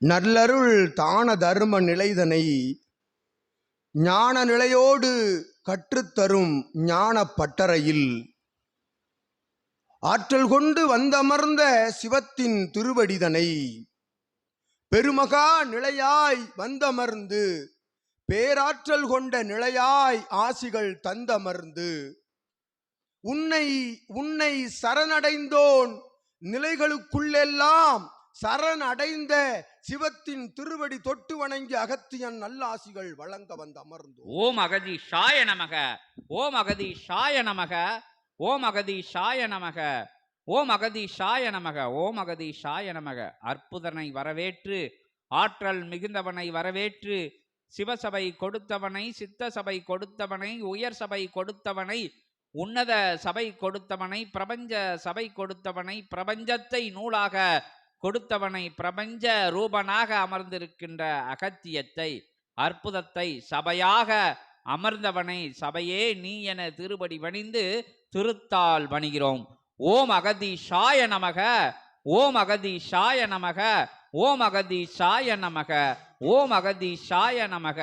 நல்லருள் தான தர்ம நிலைதனை ஞான நிலையோடு கற்றுத்தரும் ஞான பட்டறையில். ஆற்றல் கொண்டு வந்தமர்ந்த சிவத்தின் திருவடிதனை பெருமகா நிலையாய் வந்தமர்ந்து பேராற்றல் கொண்ட நிலையாய் ஆசிகள் தந்தமர்ந்து உன்னை உன்னை சரணடைந்தோன் நிலைகளுக்குள்ளெல்லாம் சரண் அடைந்த சிவத்தின் திருவடி தொட்டு வணங்கி அகத்தியன் நல்லாசிகள் வழங்க வந்து அமர்ந்து ஓம் அகதீஷாய நமக ஓம் அகதீஷாய நமக ஓம் அகதீஷாய நமக ஓம் அகதீஷாய நமக ஓம் அகதீஷாய நமக. அற்புதனை வரவேற்று ஆற்றல் மிகுந்தவனை வரவேற்று சிவசபை கொடுத்தவனை சித்த சபை கொடுத்தவனை உயர் சபை கொடுத்தவனை உன்னத சபை கொடுத்தவனை பிரபஞ்ச சபை கொடுத்தவனை பிரபஞ்சத்தை நூலாக கொடுத்தவனை பிரபஞ்ச ரூபனாக அமர்ந்திருக்கின்ற அகத்தியத்தை அற்புதத்தை சபையாக அமர்ந்தவனை சபையே நீ என திருபடி வணிந்து திருத்தால் வணிகிறோம். ஓம் சாய நமக ஓம் சாய நமக ஓம் சாய நமக ஓம் சாய நமக.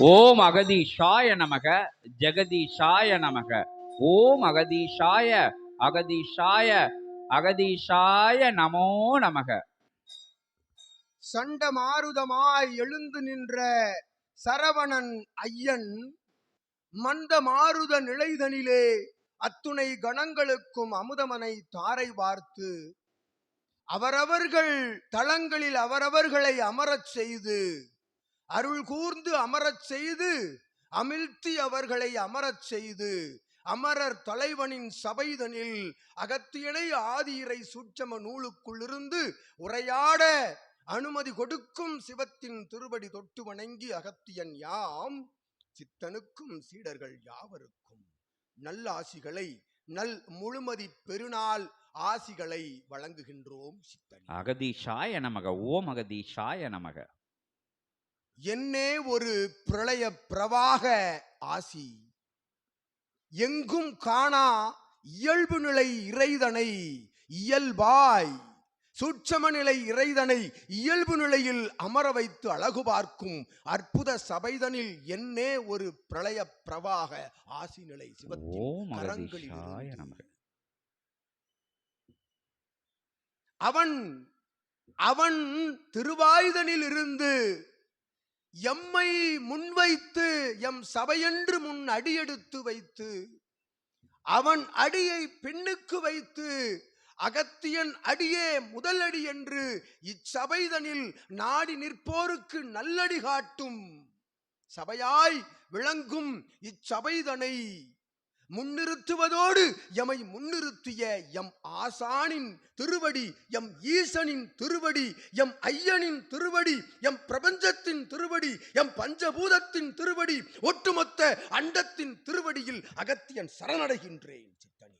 ஓம் அகதீஷாய நமக ஜெகதீஷாய நமக. ஓம் அகதீஷாய அகதீஷாய அகதீஷாய நமோ நமக. சண்ட மாருதமாய் எழுந்து நின்ற சரவணன் ஐயன் மந்த மாருத நிலைதனிலே அத்துணை கணங்களுக்கும் அமுதமனை தாரை வார்த்து அவரவர்கள் தளங்களில் அவரவர்களை அமரச் செய்து அருள் கூர்ந்து அமரச் செய்து அமிழ்த்தி அவர்களை அமரச் செய்து அமரர் தலைவனின் சபைதனில் அகத்தியனை ஆதியரை சூட்சம நூலுக்குள்ளிருந்து உரையாட அனுமதி கொடுக்கும் சிவத்தின் திருவடி தொட்டு வணங்கி அகத்தியன் யாம்? சித்தனுக்கும் சீடர்கள் யாவருக்கும்? நல்ல ஆசிகளை நல் முழுமதி பெருநாள் ஆசிகளை வழங்குகின்றோம் சித்தன். அகதீஷாய நமக ஓம் அகதீஷாய நமக. என்னே ஒரு பிரளய பிரவாக ஆசி. எங்கும் காணா இயல்பு நிலை இறைதனை இயல்பாய். சூட்சம நிலை இறைதனை இயல்பு நிலையில் அமர வைத்து அழகு பார்க்கும் அற்புத சபைதனில் என்னே ஒரு பிரளய பிரவாக ஆசி நிலை அவன் அவன் திருவாயுதனில் இருந்து எம்மை முன்வைத்து எம் சபையென்று முன் அடியெடுத்து வைத்து அவன் அடியை பெண்ணுக்கு வைத்து அகத்தியன் அடியே முதல் என்று இச்சபைதனில் நாடி நிற்போருக்கு நல்லடி காட்டும் சபையாய் விளங்கும் இச்சபைதனை. முன்னிறுத்துவதோடு எமை முன்னிறுத்திய எம் ஆசானின் திருவடி எம் ஈசனின் திருவடி எம் ஐயனின் திருவடி எம் பிரபஞ்சத்தின் திருவடி எம் பஞ்சபூதத்தின் திருவடி ஒட்டுமொத்த அண்டத்தின் திருவடியில் அகத்தியன் சரணடைகின்றேன் சித்தனே.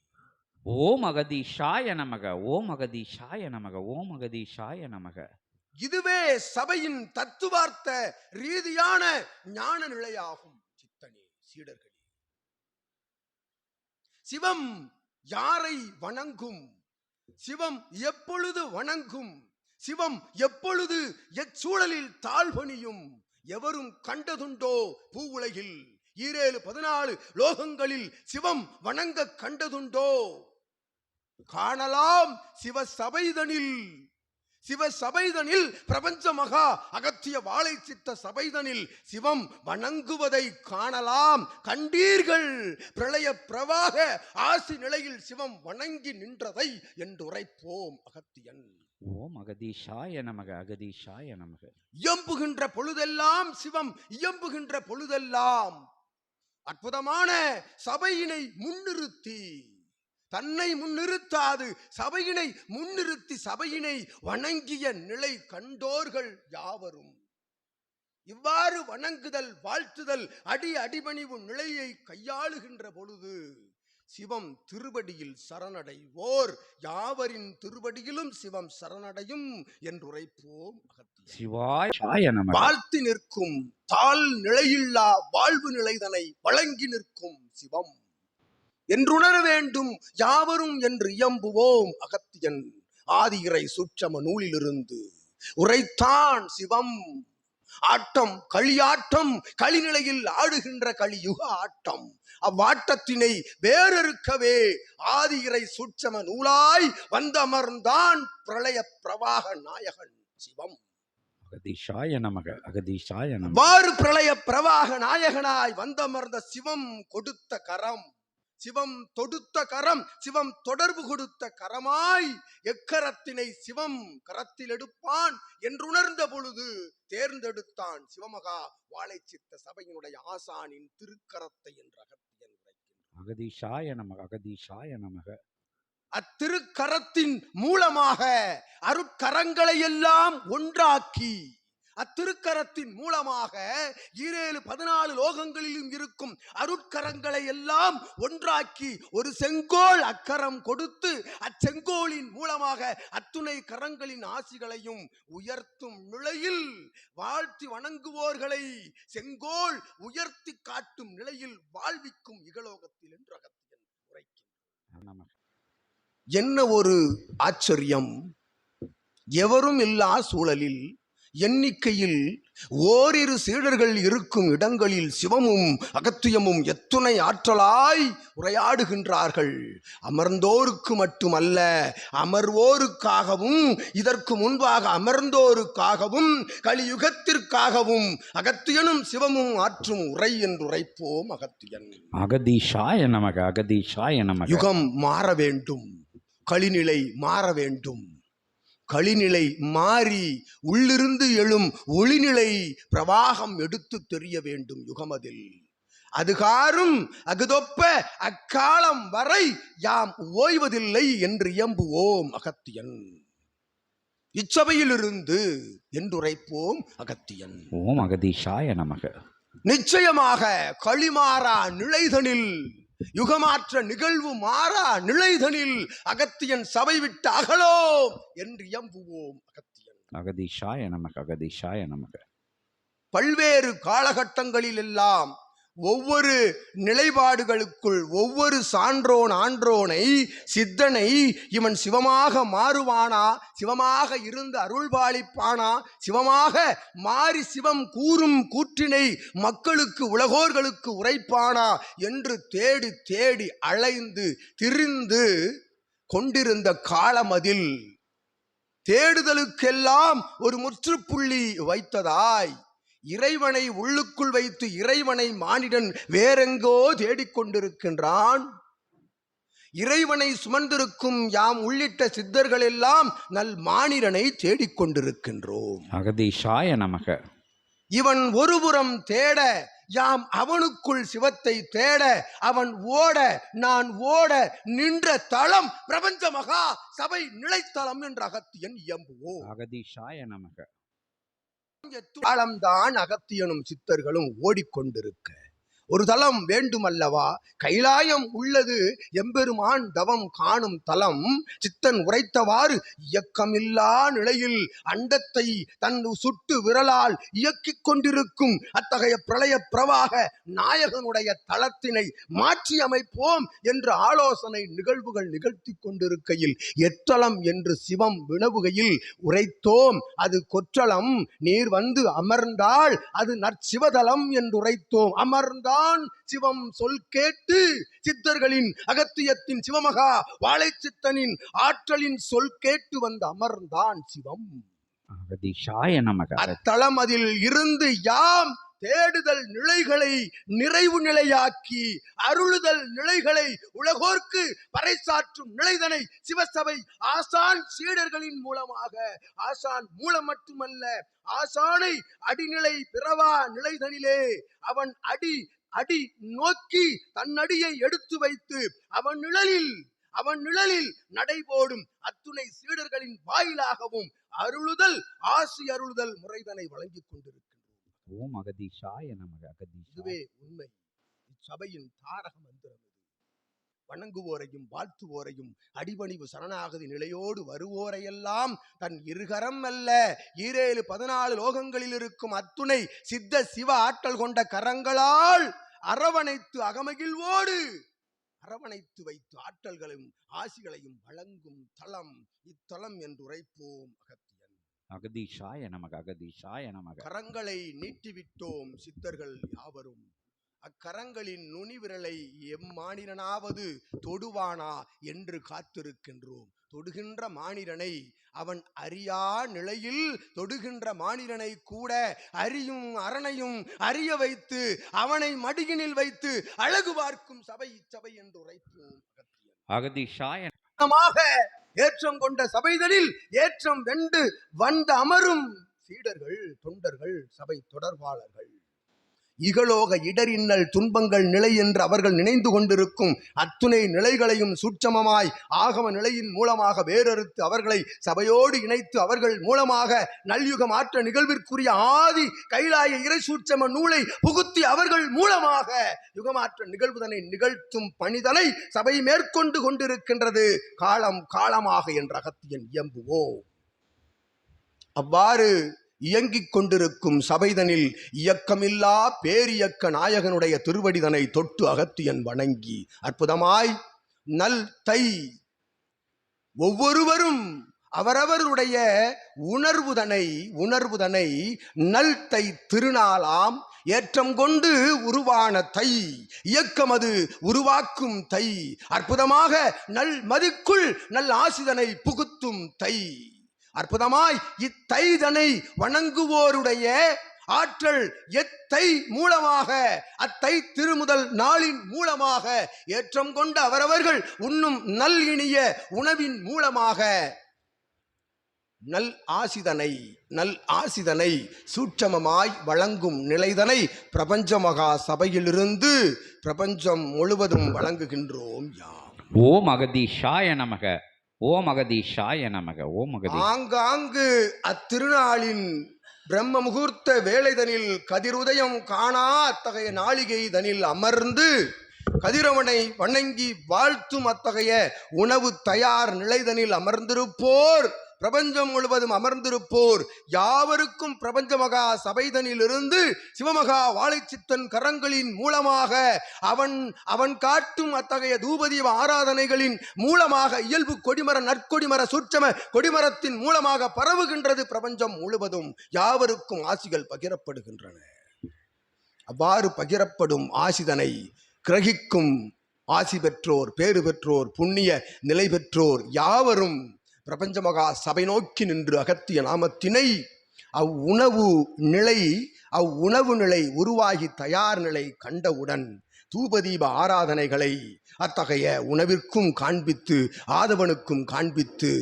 ஓம் அகதீஷாய நமக ஓம் அகதீஷாய நமக ஓம் அகதீஷாய நமக. இதுவே சபையின் தத்துவார்த்த ரீதியான ஞான நிலையாகும் சித்தனே சீடர்களே. சிவம் யாரை வணங்கும்? சிவம் எப்பொழுது வணங்கும்? சிவம் எப்பொழுது எச்சூழலில் தாழ்வணியும் எவரும் கண்டதுண்டோ பூவுலகில் ஈரேழு பதினாலு லோகங்களில் சிவம் வணங்க கண்டதுண்டோ? காணலாம் சிவ சபைதனில். சிவ சபைதனில் பிரபஞ்ச மகா அகத்திய வாழை சித்த சபைதனில் சிவம் வணங்குவதை காணலாம். கண்டீர்கள் பிரளய பிரவாக ஆசி நிலையில் சிவம் வணங்கி நின்றதை என்று உரைப்போம் அகத்தியன். ஓம் அகதீஷாய நமக அகதீஷாய நமக. இயம்புகின்ற பொழுதெல்லாம் சிவம் இயம்புகின்ற பொழுதெல்லாம் அற்புதமான சபையினை முன்னிறுத்தி தன்னை முன்னிறுத்தாது சபையினை முன்னிறுத்தி சபையினை வணங்கிய நிலை கண்டோர்கள் யாவரும். இவ்வாறு வணங்குதல் வாழ்த்துதல் அடி அடிபணிவு நிலையை கையாளுகின்ற பொழுது சிவம் திருவடியில் சரணடைவோர். யாவரின் திருவடியிலும் சிவம் சரணடையும் என்றுரைப்போம் சிவாய வாழ்த்தி நிற்கும் தாழ் நிலையில்லா வாழ்வு நிலைதனை வழங்கி நிற்கும் சிவம். என்றுணர வேண்டும் யாவரும் என்று இயம்புவோம். அகத்தியன் ஆதியிறை சுற்றம நூலிலிருந்து உரைத்தான் சிவம். ஆட்டம் களியாட்டம் களிநிலையில் ஆடுகின்ற கலியுக ஆட்டம். அவ்வாட்டத்தினை வேறறுக்கவே ஆதியிறை சுற்றம நூலாய் வந்தமர்ந்தான் பிரளய பிரவாக நாயகன் சிவம். அகதீஷாய நமக அகதீஷாய வாறு பிரளய பிரவாக நாயகனாய் வந்தமர்ந்த சிவம் கொடுத்த கரம். சிவம் தொடுத்த கரம் சிவம் தொடர்பு கொடுத்த கரமாய் எக்கரத்தினை சிவம் கரத்தில் எடுப்பான் என்றுணர்ந்த பொழுது தேர்ந்தெடுத்தான் சிவமகா வாழைச்சித்த சபையினுடைய ஆசானின் திருக்கரத்தை என்று அகத்தியன் அகதீஷாய நமக அகதீஷாய நமக. அத்திருக்கரத்தின் மூலமாக அருட்கரங்களை எல்லாம் ஒன்றாக்கி அத்திருக்கரத்தின் மூலமாக ஈரேழு பதினாலு லோகங்களிலும் இருக்கும் அருட்கரங்களை எல்லாம் ஒன்றாக்கி ஒரு செங்கோல் அக்கரம் கொடுத்து அச்செங்கோலின் மூலமாக அத்துணை கரங்களின் ஆசிகளையும் உயர்த்தும் நிலையில் வாழ்த்தி வணங்குவோர்களை செங்கோல் உயர்த்தி காட்டும் நிலையில் வாழ்விக்கும் இகலோகத்தில் என்று அகத்தியன் உரைக்கின்றார் நமக என்ன ஒரு ஆச்சரியம்? எவரும் இல்லா சூழலில் எண்ணிக்கையில் ஓரிரு சீடர்கள் இருக்கும் இடங்களில் சிவமும் அகத்தியமும் எத்துணை ஆற்றலாய் உரையாடுகின்றார்கள். அமர்ந்தோருக்கு மட்டுமல்ல அமர்வோருக்காகவும் இதற்கு முன்பாக அமர்ந்தோருக்காகவும் கலியுகத்திற்காகவும் அகத்தியனும் சிவமும் ஆற்றும் உரை என்று உரைப்போம் அகத்தியன். அகதீஷாய நமக அகதீஷாய நமக. யுகம் மாற வேண்டும் களிநிலை மாற வேண்டும். களிநிலை மாறி உள்ளிருந்து எழும் ஒளிநிலை பிரவாகம் எடுத்து தெரிய வேண்டும் யுகமதில். அதுகாரும் அகுதொப்ப அக்காலம் வரை யாம் ஓய்வதில்லை என்று இயம்புவோம் அகத்தியன். இச்சபையிலிருந்து என்றுரைப்போம் அகத்தியன். ஓம் அகதீஷாய நமக. நிச்சயமாக களிமாறா நிலைதனில் யுகமாற்ற நிகழ்வு மாறா நிலைதனில் அகத்தியன் சபை விட்டு அகலோம் என்று இயம்புவோம் அகத்தியன். அகதீஷாய நமக அகதீஷாய நமக. பல்வேறு காலகட்டங்களில் எல்லாம் ஒவ்வொரு நிலைப்பாடுகளுக்குள் ஒவ்வொரு சான்றோன் ஆன்றோனை சித்தனை இவன் சிவமாக மாறுவானா? சிவமாக இருந்து அருள்பாலிப்பானா சிவமாக மாறி சிவம் கூறும் கூற்றினை மக்களுக்கு உலகோர்களுக்கு உரைப்பானா? என்று தேடி தேடி அலைந்து திரிந்து கொண்டிருந்த காலமதில் தேடுதலுக்கெல்லாம் ஒரு முற்றுப்புள்ளி வைத்ததாய். இறைவனை உள்ளுக்குள் வைத்து இறைவனை மானிடன் வேறெங்கோ தேடிக்கொண்டிருக்கின்றான். இறைவனை சுமந்திருக்கும் யாம் உள்ளிட்ட சித்தர்கள் எல்லாம் நல் மானிடனை தேடிக்கொண்டிருக்கின்றோம். அகதீஷாய நமக. இவன் ஒருபுறம் தேட யாம் அவனுக்குள் சிவத்தை தேட அவன் ஓட நான் ஓட நின்ற தளம் பிரபஞ்ச மகா சபை நிலைத்தளம் என்ற அகத்தியன் இயம்புவோம். அகதீஷாய நமக. காலம்தான் அகத்தியனும் சித்தர்களும் ஓடிக்கொண்டிருக்க. ஒரு தலம் வேண்டுமல்லவா? கைலாயம் உள்ளது எம்பெருமான் தவம் காணும் தலம். சித்தன் உரைத்தவாறு இயக்கமில்லா நிலையில் அண்டத்தை தன் சுட்டு விரலால் இயக்கிக் கொண்டிருக்கும் அத்தகைய பிரளய பிரவாக நாயகனுடைய தளத்தினை மாற்றி அமைப்போம் என்று ஆலோசனை நிகழ்வுகள் நிகழ்த்தி கொண்டிருக்கையில் எத்தலம் என்று சிவம் வினவுகையில் உரைத்தோம். அது கொற்றலம் நீர் வந்து அமர்ந்தால் அது நற்சிவதலம் என்று உரைத்தோம் அமர்ந்தால் அமர்ந்தான் சிவம் சொல் கேட்டு சித்தர்களின் அகத்தியத்தின் சிவமகா வாழைச்சித்தனின் ஆற்றலின் சொல் கேட்டு வந்து அமர்ந்தான் சிவம். அத்தலம் அதில் இருந்து யாம் தேடுதல் நிலைகளை நிறைவு நிலையாக்கி அருளுதல் நிலைகளை உலகோர்க்கு பறைசாற்றும் நிலைதனை சிவசபை ஆசான் சீடர்களின் மூலமாக ஆசான் மூலம் மட்டுமல்ல ஆசானை அடிநிலை பிறவா நிலைதனிலே அவன் அடி அடி நோக்கி தன் அடியை எடுத்து வைத்து அவன் நிழலில் அவன் நிழலில் நடைபோடும் அத்துணை சீடர்களின் வாயிலாகவும் அருளுதல் ஆசி அருளுதல் முறைதனை வழங்கிக் கொண்டிருக்கின்றோம். ஓம் அகதீஷாய நமக அகதீஷாய இதுவே உண்மை. இச்சபையின் தாரக மந்திரம் வணங்குவோரையும் வாழ்த்துவோரையும் அடிபணிவு சரணாகதி நிலையோடு வருவோரையெல்லாம் தன் இருகரம் அல்ல. ஈரேழு பதினாலு லோகங்களில் இருக்கும் அத்துணை சித்த சிவ ஆற்றல் கொண்ட கரங்களால் அரவணைத்து அகமகிழ்வோடு அரவணைத்து வைத்து ஆற்றல்களையும் ஆசிகளையும் வழங்கும் தலம் இத்தலம் என்று உரைப்போம் அகத்தியன். அகதீஷாய நமக அகதீஷாய நமக. கரங்களை நீட்டிவிட்டோம் சித்தர்கள் யாவரும். அக்கரங்களின் நுனி விரலை எம்மானிரனாவது தொடுவானா என்று காத்திருக்கின்றோம் தொடுகின்ற மானிரனை அவன் அறியா நிலையில் தொடுகின்ற மானிரனை கூட அறியும் அரணையும் அறிய வைத்து அவனை மடியினில் வைத்து அழகு பார்க்கும் சபை இச்சபை என்று உரைப்போம் அகத்தியன். அகதீஷாய மாக ஏற்றம் கொண்ட சபைதனில் ஏற்றம் வெண்டு வந்து அமரும் சீடர்கள் தொண்டர்கள் சபை தொடர்பாளர்கள் இகலோக இடரின்னல் துன்பங்கள் நிலை என்று அவர்கள் நினைந்து கொண்டிருக்கும் அத்துணை நிலைகளையும் சூட்சமமாய் ஆகம நிலையின் மூலமாக வேறறுத்து அவர்களை சபையோடு இணைத்து அவர்கள் மூலமாக நல்யுக மாற்ற நிகழ்விற்குரிய ஆதி கைலாய இறை சூட்சம நூலை புகுத்தி அவர்கள் மூலமாக யுகமாற்ற நிகழ்வுதனை நிகழ்த்தும் பணிதனை சபை மேற்கொண்டு கொண்டிருக்கின்றது. காலம் காலமாக என்ற அகத்தியன் இயம்புவோ அவ்வாறு இயங்கிக் கொண்டிருக்கும் சபைதனில் இயக்கமில்லா பேரியக்க நாயகனுடைய திருவடிதனை தொட்டு அகத்தியன் வணங்கி. அற்புதமாய் நல் தை. ஒவ்வொருவரும் அவரவருடைய உணர்வுதனை உணர்வுதனை நல் தை திருநாளாம் ஏற்றம் கொண்டு உருவான தை. இயக்கமது உருவாக்கும் தை. அற்புதமாக நல் மதுக்குள் நல் ஆசிதனை புகுத்தும் தை. அற்புதமாய் இத்தைதனை வணங்குவோருடைய ஆற்றல் எத்தை மூலமாக அத்தை திருமுதல் நாளின் மூலமாக ஏற்றம் கொண்ட அவரவர்கள் உண்ணும் நல் இனிய உணவின் மூலமாக. நல் ஆசிதனை நல் ஆசிதனை சூட்சமமாய் வழங்கும் நிலைதனை பிரபஞ்ச மகா சபையிலிருந்து பிரபஞ்சம் முழுவதும் வழங்குகின்றோம் யாம். ஓம் அகதீஷாய நமக. ஓம் அகதீஷாய நமக ஓம் அகதி ஆங்காங்கு அத்திருநாளின் பிரம்ம முகூர்த்த வேலைதனில் கதிருதயம் காணா அத்தகைய நாளிகை தனில் அமர்ந்து கதிரவனை வணங்கி வாழ்த்தும் அத்தகைய உணவு தயார் நிலைதனில் அமர்ந்திருப்போர். பிரபஞ்சம் முழுவதும் அமர்ந்திருப்போர் யாவருக்கும் பிரபஞ்ச மகா சபைதனிலிருந்து சிவமகா வாழைச்சித்தன் கரங்களின் மூலமாக அவன் அவன் காட்டும் அத்தகைய தூபதீப ஆராதனைகளின் மூலமாக இயல்பு கொடிமர நற்கொடிமர சூட்சம கொடிமரத்தின் மூலமாக பரவுகின்றது பிரபஞ்சம் முழுவதும். யாவருக்கும் ஆசிகள் பகிரப்படுகின்றன. அவ்வாறு பகிரப்படும் ஆசிதனை கிரகிக்கும் ஆசி பெற்றோர் பேறு பெற்றோர் புண்ணிய நிலை பெற்றோர் யாவரும் பிரபஞ்ச மகா சபை நோக்கி நின்று அகத்திய நாமத்தினை அவ்வுணவு நிலை அவ்வுணவு நிலை உருவாகி தயார் நிலை கண்டவுடன் தூபதீப ஆராதனைகளை அத்தகைய உணவிற்கும் காண்பித்து ஆதவனுக்கும் காண்பித்து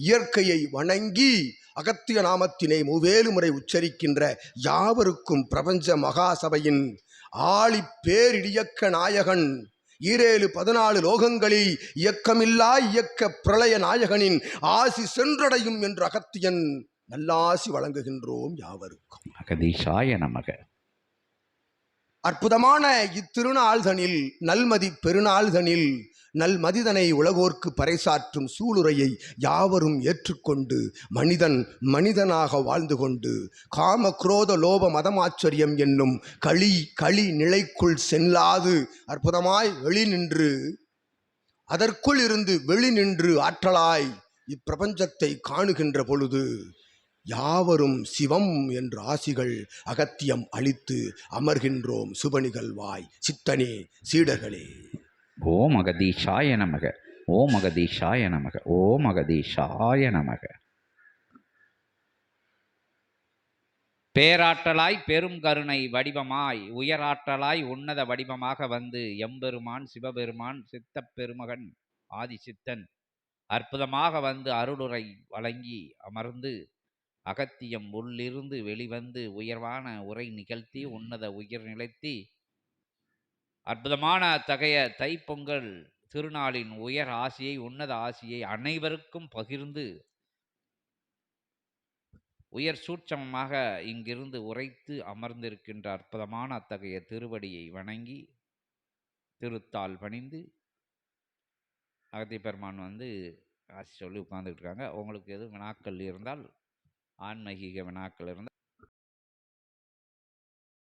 இயற்கையை வணங்கி அகத்திய நாமத்தினை மூவேலு முறை உச்சரிக்கின்ற யாவருக்கும் பிரபஞ்ச மகாசபையின் ஆழி பேரிடியக்க நாயகன் ஈரேழு பதினாலு லோகங்களில் இயக்கமில்லா இயக்க பிரளய நாயகனின் ஆசி சென்றடையும் என்று அகத்தியன் நல்லாசி வழங்குகின்றோம் யாவருக்கும். அகதீஷாய நமக. அற்புதமான இத்திருநாள்தனில் நல்மதி பெருநாள்தனில் நல்மதிதனை உலகோர்க்கு பறைசாற்றும் சூளுரையை யாவரும் ஏற்றுக்கொண்டு மனிதன் மனிதனாக வாழ்ந்து கொண்டு காம குரோத லோப மதமாச்சரியம் என்னும் களி களி நிலைக்குள் செல்லாது அற்புதமாய் வெளி நின்று அதற்குள் இருந்து வெளி நின்று ஆற்றலாய் இப்பிரபஞ்சத்தை காணுகின்ற பொழுது யாவரும் சிவம் என்ற ஆசிகள் அகத்தியம் அளித்து அமர்கின்றோம் சுபனிகள் வாய் சித்தனே சீடர்களே. ஓம் அகதீஷாய நமக. ஓம் அகதீஷாய நமக. ஓம் அகதீஷாய நமக. பேராற்றலாய் பெரும் கருணை வடிவமாய் உயராற்றலாய் உன்னத வடிவமாக வந்து எம்பெருமான் சிவபெருமான் சித்தப்பெருமகன் ஆதிசித்தன் அற்புதமாக வந்து அருளுரை வழங்கி அமர்ந்து அகத்தியம் உள்ளிருந்து வெளிவந்து உயர்வான உரை நிகழ்த்தி உன்னத உயிர் நிலைத்தி அற்புதமான அத்தகைய தைப்பொங்கல் திருநாளின் உயர் ஆசியை உன்னத ஆசியை அனைவருக்கும் பகிர்ந்து உயர் சூட்சமமாக இங்கிருந்து உரைத்து அமர்ந்திருக்கின்ற அற்புதமான அத்தகைய திருவடியை வணங்கி திருத்தால் பணிந்து அகத்தி பெருமான் வந்து ஆசி சொல்லி உட்காந்துக்கிட்டு இருக்காங்க. உங்களுக்கு எதுவும் வினாக்கள் இருந்தால் ஆன்மீக வினாக்கள் இருந்தால்